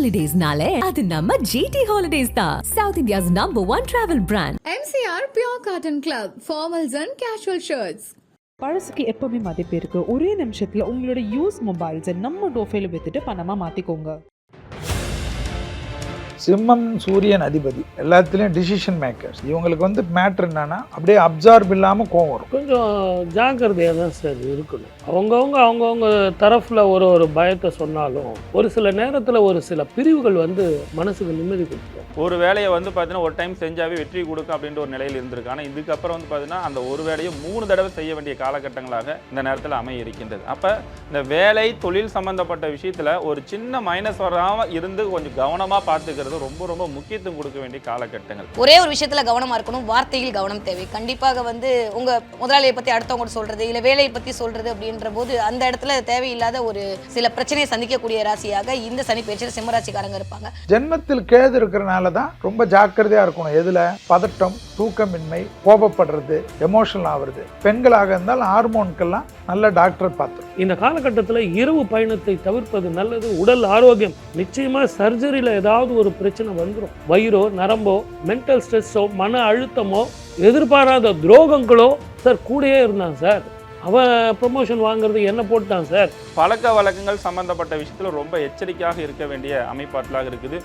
ஹாலிடேஸ்னாலே அது நம்ம ஜிடி ஹாலிடேஸ் தான். South India's number one travel brand MCR Pure Cotton Club, formals and casual shirts. பழசுக்கு எப்பவுமே மதிப்பு இருக்கு. ஒரே நிமிஷத்துல உங்களோட யூஸ் மொபைல்ஸை நம்ம டோஃபைல வித்துட்டு பணமா மாத்திக்கோங்க. சிம்மம் சூரியன் அதிபதி எல்லாத்துலேயும் டிசிஷன் மேக்கர்ஸ் இவங்களுக்கு வந்து மேட்ரு என்னன்னா அப்படியே அப்சார்ப் இல்லாமல் கோவம் வரும். கொஞ்சம் ஜாக்கிரதையாக தான் சார் இருக்கணும். அவங்கவுங்க அவங்கவுங்க தரப்பில் ஒரு ஒரு பயத்தை சொன்னாலும் ஒரு சில நேரத்தில் ஒரு சில பிரிவுகள் வந்து மனசுக்கு நிம்மதி கொடுக்கும். ஒரு வேலையை வந்து பார்த்தீங்கன்னா ஒரு டைம் செஞ்சாவே வெற்றி கொடுக்கும் அப்படின்ற ஒரு நிலையில் இருந்திருக்கு. ஆனால் இதுக்கப்புறம் வந்து பார்த்தீங்கன்னா அந்த ஒரு வேலையை மூணு தடவை செய்ய வேண்டிய காலகட்டங்களாக இந்த நேரத்தில் அமைய இருக்கின்றது அப்போ இந்த வேலை தொழில் சம்பந்தப்பட்ட விஷயத்தில் ஒரு சின்ன மைனஸ் வராமல் இருந்து கொஞ்சம் கவனமாக பார்த்துக்கிறது ரொம்ப ரொம்ப முக்கியத்துவம் கொடுக்க வேண்டிய காலகட்டங்கள். ஒரே ஒரு விஷயத்துல கவனமா இருக்கணும். வார்த்தையில் கவனம் தேவை. கண்டிப்பாக வந்து உங்க முதலாளியை பத்தி அடுத்தவங்க சொல்றது இல்ல வேலையை பத்தி சொல்றது அப்படின்ற போது அந்த இடத்துல தேவையில்லாத ஒரு சில பிரச்சனையை சந்திக்கக்கூடிய ராசியாக இந்த சனி பேச்சில் சிம்மராசிக்காரங்க இருப்பாங்க. ஜென்மத்தில் கேது இருக்கிறனால தான் ரொம்ப ஜாக்கிரதையாக இருக்கணும். எதில்? பதட்டம் தூக்கமின்மை கோபப்படுறது எமோஷனல் ஆகுறது. பெண்களாக இருந்தால் ஹார்மோனுக்கெல்லாம் நல்ல டாக்டர் பார்த்துரும் இந்த காலகட்டத்தில் இரவு பயணத்தை தவிர்ப்பது நல்லது உடல் ஆரோக்கியம். நிச்சயமாக சர்ஜரியில் ஏதாவது ஒரு பிரச்சனை வந்துடும் வயிறோ நரம்போ மென்டல் ஸ்ட்ரெஸ்ஸோ மன அழுத்தமோ எதிர்பாராத துரோகங்களோ சார் கூடயே இருந்தான் சார் அவன் ப்ரொமோஷன் வாங்குறது என்ன போட்டான் சார் பழக்க வழக்கங்கள் சம்பந்தப்பட்ட விஷயத்தில் ரொம்ப எச்சரிக்கையாக இருக்க வேண்டிய அமைப்பாற்றலாக இருக்குது.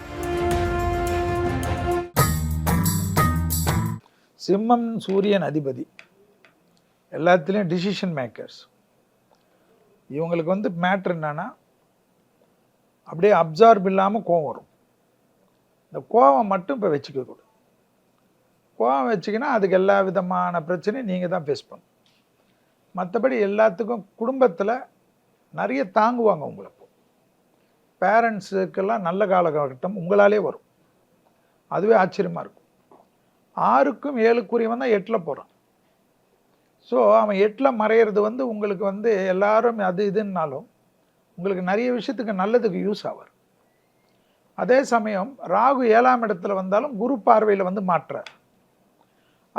சிம்மம் சூரியன் அதிபதி. எல்லாத்துலேயும் டிசிஷன் மேக்கர்ஸ் இவங்களுக்கு வந்து மேட்ரு என்னன்னா அப்படியே அப்சார்ப் இல்லாமல் கோவம் வரும். இந்த கோவம் மட்டும் இப்போ வச்சுக்க கூடாது கோவம் வச்சிங்கன்னா அதுக்கு எல்லா விதமான பிரச்சனையும் நீங்கள் தான் ஃபேஸ் பண்ணணும். மற்றபடி எல்லாத்துக்கும் குடும்பத்தில் நிறைய தாங்குவாங்க உங்களை பேரண்ட்ஸுக்கெல்லாம் நல்ல காலகட்டம் உங்களாலே வரும். அதுவே ஆச்சரியமாக இருக்கும். ஆறுக்கும் ஏழுக்குரியவன் தான் எட்டில் போகிறான் ஸோ அவன் எட்டில் மறையிறது வந்து உங்களுக்கு வந்து எல்லாரும் அது இதுன்னாலும் உங்களுக்கு நிறைய விஷயத்துக்கு நல்லதுக்கு யூஸ் ஆவார். அதே சமயம் ராகு ஏழாம் இடத்துல வந்தாலும் குரு பார்வையில் வந்து மாற்றுறார்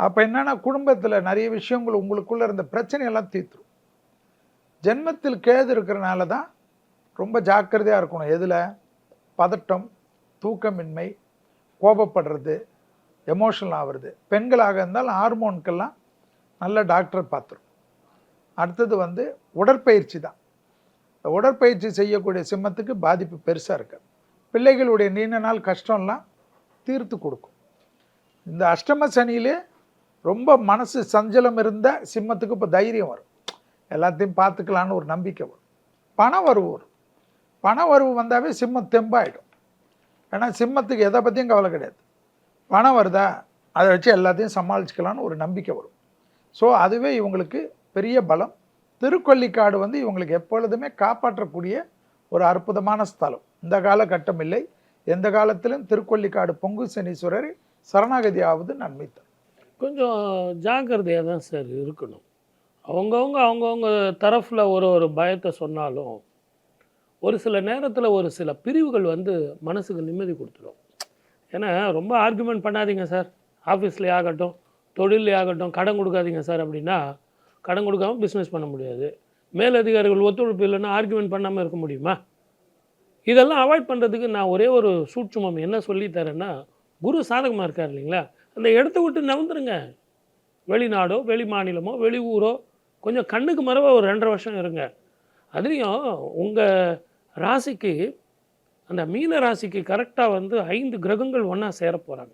அப்போ என்னென்னா குடும்பத்தில் நிறைய விஷயங்கள் உங்களுக்குள்ளே இருந்த பிரச்சனையெல்லாம் தீர்த்துரும். ஜென்மத்தில் கேது இருக்கிறனால தான் ரொம்ப ஜாக்கிரதையாக இருக்கணும். எதில்? பதட்டம் தூக்கமின்மை கோபப்படுறது எமோஷனல் ஆகுறது. பெண்களாக இருந்தாலும் ஹார்மோனுக்கெல்லாம் நல்ல டாக்டர் பார்த்துரும். அடுத்தது வந்து உடற்பயிற்சி தான். உடற்பயிற்சி செய்யக்கூடிய சிம்மத்துக்கு பாதிப்பு பெருசாக இருக்காது. பிள்ளைகளுடைய நீண்ட நாள் கஷ்டம்லாம் தீர்த்து கொடுக்கும். இந்த அஷ்டம சனியிலே ரொம்ப மனசு சஞ்சலம் இருந்த சிம்மத்துக்கு இப்போ தைரியம் வரும். எல்லாத்தையும் பார்த்துக்கலான்னு ஒரு நம்பிக்கை வரும். பண வரவு வரும். பண வரவு வந்தாவே சிம்மம் தெம்பாயிடும். ஏன்னா சிம்மத்துக்கு எதை பற்றியும் கவலை கிடையாது. பணம் வருதா? அதை வச்சு எல்லாத்தையும் சமாளிச்சுக்கலான்னு ஒரு நம்பிக்கை வரும். ஸோ அதுவே இவங்களுக்கு பெரிய பலம். திருக்கொல்லிக்காடு வந்து இவங்களுக்கு எப்பொழுதுமே காப்பாற்றக்கூடிய ஒரு அற்புதமான ஸ்தலம். இந்த காலகட்டம் இல்லை. எந்த காலத்திலும் திருக்கொல்லிக்காடு பொங்கு சனீஸ்வரர் சரணாகதி ஆவது நன்மை தரும் கொஞ்சம் ஜாக்கிரதையாக தான் சார் இருக்கணும். அவங்கவுங்க அவங்கவுங்க தரப்பில் ஒரு ஒரு பயத்தை சொன்னாலும் ஒரு சில நேரத்தில் ஒரு சில பிரிவுகள் வந்து மனசுக்கு நிம்மதி கொடுத்துரும். ஏன்னா ரொம்ப ஆர்குமெண்ட் பண்ணாதீங்க சார். ஆஃபீஸ்லேயே ஆகட்டும் தொழிலே ஆகட்டும் கடன் கொடுக்காதீங்க சார் அப்படின்னா கடன் கொடுக்காம பிஸ்னஸ் பண்ண முடியாது. மேலதிகாரிகள் ஒத்துழைப்பு இல்லைன்னா ஆர்குமெண்ட் பண்ணாமல் இருக்க முடியுமா? இதெல்லாம் அவாய்ட் பண்ணுறதுக்கு நான் ஒரே ஒரு சூட்சுமம் என்ன சொல்லித் தரேன்னா குரு சாதகமாக இருக்கார் இல்லைங்களா? அந்த இடத்த விட்டு நவுந்துருங்க வெளிநாடோ வெளி மாநிலமோ வெளி ஊரோ கொஞ்சம் கண்ணுக்கு மறவ ஒரு ரெண்டரை வருஷம் இருங்க. அதுலேயும் உங்கள் ராசிக்கு அந்த மீன ராசிக்கு கரெக்டாக வந்து ஐந்து கிரகங்கள் ஒன்றா சேர போகிறாங்க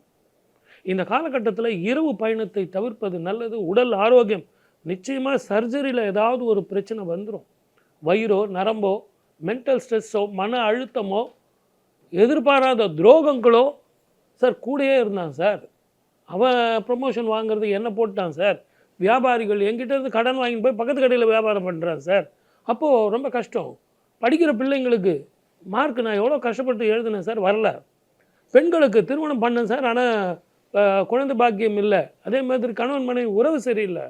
இந்த காலகட்டத்தில் இரவு பயணத்தை தவிர்ப்பது நல்லது உடல் ஆரோக்கியம். நிச்சயமாக சர்ஜரியில் ஏதாவது ஒரு பிரச்சனை வந்துடும் வயிறோ நரம்போ மென்டல் ஸ்ட்ரெஸ்ஸோ மன அழுத்தமோ எதிர்பாராத துரோகங்களோ சார் கூடயே இருந்தான் சார் அவன் ப்ரொமோஷன் வாங்குறது என்ன போட்டான் சார் வியாபாரிகள் என்கிட்ட இருந்து கடன் வாங்கிட்டு போய் பக்கத்து கடையில் வியாபாரம் பண்ணுறான் சார் அப்போது ரொம்ப கஷ்டம். படிக்கிற பிள்ளைங்களுக்கு மார்க் நான் எவ்வளோ கஷ்டப்பட்டு எழுதினேன் சார் வரல. பெண்களுக்கு திருமணம் பண்ணேன் சார் ஆனால் குழந்தை பாக்கியம் இல்லை. அதே மாதிரி கணவன் மனைவி உறவு சரியில்லை.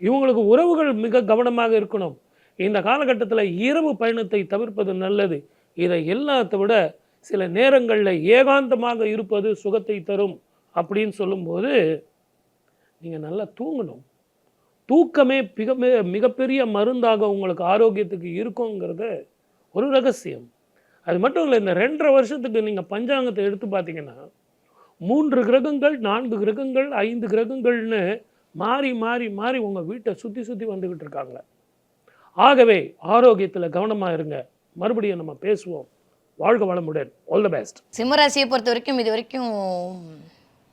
இவங்களுக்கு உறவுகள் மிக கவனமாக இருக்கணும். இந்த காலகட்டத்தில் இரவு பயணத்தை தவிர்ப்பது நல்லது. இதை எல்லாத்தை விட சில நேரங்களில் ஏகாந்தமாக இருப்பது சுகத்தை தரும். அப்படின்னு சொல்லும்போது நீங்கள் நல்லா தூங்கணும். தூக்கமே மிக மிகப்பெரிய மருந்தாக உங்களுக்கு ஆரோக்கியத்துக்கு இருக்குங்கிறது ஒரு ரகசியம். அது மட்டும் இல்லை இந்த ரெண்டரை வருஷத்துக்கு நீங்கள் பஞ்சாங்கத்தை எடுத்து பார்த்தீங்கன்னா மூன்று கிரகங்கள் நான்கு கிரகங்கள் ஐந்து கிரகங்கள்னு மாறி மாறி மாறி உங்கள் வீட்டை சுற்றி சுற்றி வந்துக்கிட்டு இருக்காங்க. ஆகவே ஆரோக்கியத்தில் கவனமாக இருங்க. மறுபடியும் நம்ம பேசுவோம். வாழ்க வளமுடன். ஆல் த பெஸ்ட் சிம்மராசியை பொறுத்த வரைக்கும் இது வரைக்கும்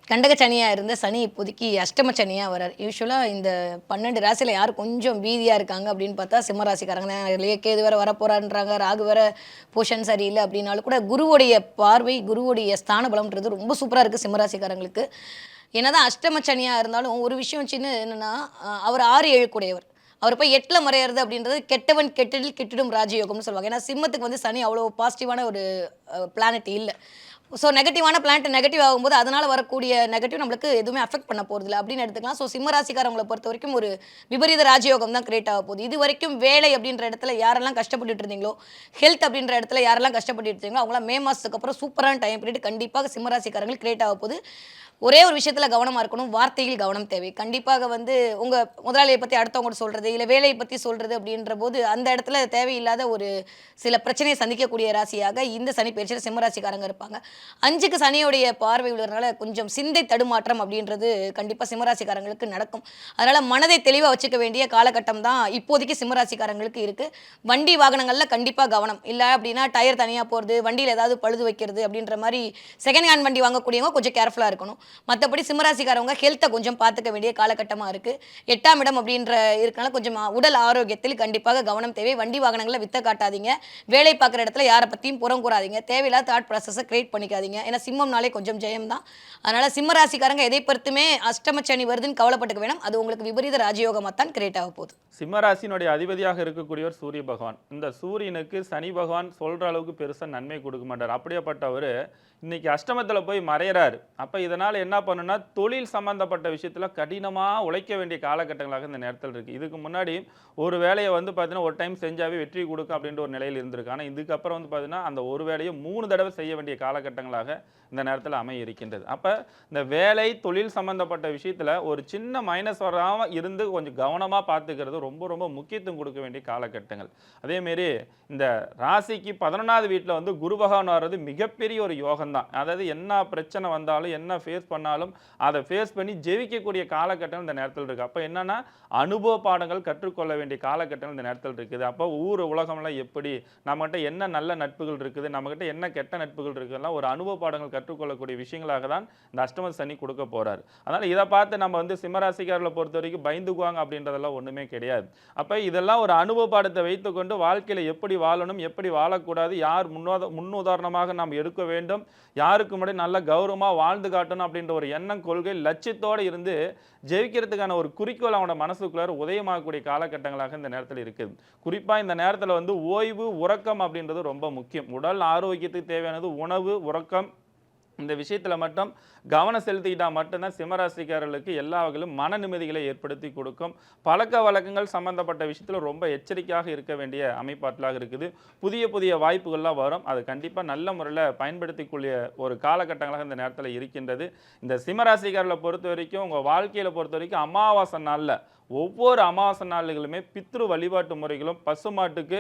கண்டக சனியாக இருந்த சனி இப்போதைக்கு அஷ்டம சனியாக வரார் யூஸ்வலாக இந்த பன்னெண்டு ராசியில் யார் கொஞ்சம் வீதியாக இருக்காங்க அப்படின்னு பார்த்தா சிம்மராசிக்காரங்க. இல்லையே கேது வேறு வரப்போறான்றாங்க ராகு வேற போஷன் சரியில்லை அப்படின்னாலும் கூட குருவுடைய பார்வை குருவுடைய ஸ்தான பலம்ன்றது ரொம்ப சூப்பராக இருக்குது சிம்மராசிக்காரங்களுக்கு. என்னதான் அஷ்டம சனியாக இருந்தாலும் ஒரு விஷயம் சின்ன என்னென்னா அவர் ஆறு ஏழு அவர் போய் எட்டில் மறையிறது அப்படின்றது கெட்டவன் கெட்டதில் கெட்டிடும் ராஜயோகம்னு சொல்லுவாங்க. ஏன்னா சிம்மத்துக்கு வந்து சனி அவ்வளோ பாசிட்டிவான ஒரு பிளானட் இல்லை. ஸோ நெகட்டிவான பிளான்ட் நெகட்டிவ் ஆகும்போது அதனால் வரக்கூடிய நெகட்டிவ் நம்மளுக்கு எதுவுமே அஃபெக்ட் பண்ண போகிறதில்ல அப்படின்னு எடுத்துக்கலாம். ஸோ சிம்மராசிக்காரங்களை பொறுத்த வரைக்கும் ஒரு விபரீத ராஜயோகம் தான் கிரியேட் ஆக போகுது. இது வரைக்கும் வேலை அப்படின்ற இடத்துல யாரெல்லாம் கஷ்டப்பட்டுட்டு இருந்தீங்களோ ஹெல்த் அப்படின்ற இடத்துல யாரெல்லாம் கஷ்டப்பட்டு இருந்தீங்களோ அவங்களாம் மே மாதத்துக்கு அப்புறம் சூப்பரான டைம் பீரியட் கண்டிப்பாக சிம்ம கிரியேட் ஆக போகுது. ஒரே ஒரு விஷயத்தில் கவனமாக இருக்கணும். வார்த்தையில் கவனம் தேவை. கண்டிப்பாக வந்து உங்கள் முதலாளியை பற்றி அடுத்தவங்க சொல்கிறது இல்லை வேலையை பற்றி சொல்கிறது அப்படின்ற போது அந்த இடத்துல தேவையில்லாத ஒரு சில பிரச்சனையை சந்திக்கக்கூடிய ராசியாக இந்த சனி பயிற்சியில் சிம்மராசிக்காரங்க இருப்பாங்க. அஞ்சுக்கு சனியோடைய பார்வை உள்ளதுனால கொஞ்சம் சிந்தை தடுமாற்றம் அப்படின்றது கண்டிப்பாக சிம்மராசிக்காரங்களுக்கு நடக்கும். அதனால் மனதை தெளிவாக வச்சுக்க வேண்டிய காலகட்டம் தான் இப்போதைக்கு சிம்மராசிக்காரங்களுக்கு இருக்குது வண்டி வாகனங்களில் கண்டிப்பாக கவனம். இல்லை அப்படின்னா டயர் தனியாக போகிறது வண்டியில் ஏதாவது பழுது வைக்கிறது அப்படின்ற மாதிரி செகண்ட் ஹேண்ட் வண்டி வாங்கக்கூடியவங்க கொஞ்சம் கேர்ஃபுல்லாக இருக்கணும். மற்றபடி சிம்மராசிக்காரவங்க ஹெல்த்தை கொஞ்சம் பார்த்துக்க வேண்டிய காலகட்டமாக இருக்குது எட்டாம் இடம் அப்படின்ற இருக்கனால கொஞ்சம் உடல் ஆரோக்கியத்தில் கண்டிப்பாக கவனம் தேவை. வண்டி வாகனங்களை வித்த காட்டாதீங்க. வேலை பார்க்குற இடத்துல யாரை பற்றியும் புறம் கூறாதீங்க. தேவையில்லாத தாட் ப்ராசஸை கிரியேட் பண்ணிக்காதீங்க ஏன்னா சிம்மம்னாலே கொஞ்சம் ஜெயம் தான் அதனால் சிம்ம ராசிக்காரங்க எதை பொறுத்துமே அஷ்டம வருதுன்னு கவலைப்பட்டுக்க வேணும். அது உங்களுக்கு விபரீத ராஜயோகமாக தான் கிரியேட் ஆக போகுது. சிம்மராசினுடைய அதிபதியாக இருக்கக்கூடியவர் சூரிய பகவான். இந்த சூரியனுக்கு சனி பகவான் சொல்ற அளவுக்கு பெருசா நன்மை கொடுக்க மாட்டார். அப்படியேப்பட்டவர் இன்னைக்கு அஷ்டமத்தில் போய் மறையிறார். அப்போ இதனால் என்ன பண்ணுன்னா தொழில் சம்பந்தப்பட்ட விஷயத்தில் கடினமாக உழைக்க வேண்டிய காலகட்டங்களாக இந்த நேரத்தில் இருக்குது இதுக்கு முன்னாடி ஒரு வேலையை வந்து பார்த்தீங்கன்னா ஒரு டைம் செஞ்சாவே வெற்றி கொடுக்கும் அப்படின்ற ஒரு நிலையில் இருந்திருக்கு. ஆனால் இதுக்கப்புறம் வந்து பார்த்தீங்கன்னா அந்த ஒரு வேலையை மூணு தடவை செய்ய வேண்டிய காலகட்டங்களாக இந்த நேரத்தில் அமைய இருக்கின்றது அப்போ இந்த வேலை தொழில் சம்பந்தப்பட்ட விஷயத்தில் ஒரு சின்ன மைனஸ் வராமல் இருந்து கொஞ்சம் கவனமாக பார்த்துக்கிறது ரொம்ப ரொம்ப முக்கியத்துவம் கொடுக்க வேண்டிய காலகட்டங்கள். அதேமாரி இந்த ராசிக்கு பதினொன்றாவது வீட்டில் வந்து குரு பகவான் வர்றது மிகப்பெரிய ஒரு யோகம் தான் அதாவது என்ன பிரச்சனை வந்தாலும் என்ன ஃபேஸ் பண்ணாலும் அதை ஃபேஸ் பண்ணி ஜெயிக்கக்கூடிய காலகட்டம் இந்த நேரத்தில் இருக்குது அப்போ என்னென்னா அனுபவ பாடங்கள் கற்றுக்கொள்ள வேண்டிய காலகட்டம் இந்த நேரத்தில் இருக்குது. அப்போ ஊர் உலகம்லாம் எப்படி நம்மகிட்ட என்ன நல்ல நட்புகள் இருக்குது நம்மகிட்ட என்ன கெட்ட நட்புகள் இருக்குதுலாம் ஒரு அனுபவ பாடங்கள் கற்றுக்கொள்ளக்கூடிய விஷயங்களாக தான் இந்த அஷ்டம சனி கொடுக்க போறாரு. அதனால் இதை பார்த்து நம்ம வந்து சிம்மராசிக்காரர்களை பொறுத்த வரைக்கும் பயந்துக்குவாங்க அப்படின்றதெல்லாம் ஒண்ணுமே கிடையாது. அப்போ இதெல்லாம் ஒரு அனுபவ பாடத்தை வைத்துக்கொண்டு வாழ்க்கையில எப்படி வாழணும் எப்படி வாழக்கூடாது யார் முன்னோத முன்னுதாரணமாக நாம் எடுக்க வேண்டும் யாருக்கு முன்னாடி நல்ல கௌரவமா வாழ்ந்து காட்டணும் அப்படின்ற ஒரு எண்ணம் கொள்கை லட்சியத்தோட இருந்து ஜெயிக்கிறதுக்கான ஒரு குறிக்கோள் அவனோட மனசுக்குள்ளார உதயமாகக்கூடிய காலகட்டங்களாக இந்த நேரத்தில் இருக்குது குறிப்பா இந்த நேரத்துல வந்து ஓய்வு உறக்கம் அப்படின்றது ரொம்ப முக்கியம். உடல் ஆரோக்கியத்துக்கு தேவையானது உணவு உறக்கம் இந்த விஷயத்தில் மட்டும் கவனம் செலுத்திக்கிட்டால் மட்டும்தான் சிம்மராசிக்காரர்களுக்கு எல்லா வகையிலும் மன நிம்மதிகளை ஏற்படுத்தி கொடுக்கும். பழக்க வழக்கங்கள் சம்பந்தப்பட்ட விஷயத்தில் ரொம்ப எச்சரிக்கையாக இருக்க வேண்டிய அமைப்பாற்றலாக இருக்குது. புதிய புதிய வாய்ப்புகள்லாம் வரும். அது கண்டிப்பாக நல்ல முறையில் பயன்படுத்திக்கூடிய ஒரு காலகட்டங்களாக இந்த நேரத்தில் இருக்கின்றது. இந்த சிம்மராசிக்காரர்களை பொறுத்த வரைக்கும் உங்கள் வாழ்க்கையில் பொறுத்த வரைக்கும் அமாவாசை நாளில் ஒவ்வொரு அமாவாசை நாள்களுமே பித்ரு வழிபாட்டு முறைகளும் பசுமாட்டுக்கு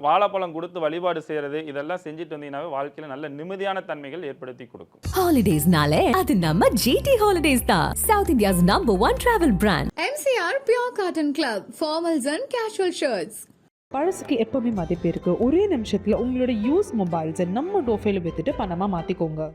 வாழைப்பழம் கொடுத்து வழிபாடு செய்யறது இதெல்லாம் செஞ்சுட்டு வந்தீங்கன்னாவே வாழ்க்கையில நல்ல நிம்மதியான தன்மைகள் ஏற்படுத்தி கொடுக்கும். ஹாலிடேஸ்னாலே அது நம்ம ஜிடி ஹாலிடேஸ் தான். South India's number one travel brand MCR Pure Cotton Club, formals and casual shirts. பழசுக்கு எப்பவுமே மதிப்பு இருக்கு. ஒரே நிமிஷத்துல உங்களோட யூஸ் மொபைல்ஸை நம்ம டோஃபைல வித்துட்டு பணமா மாத்திக்கோங்க.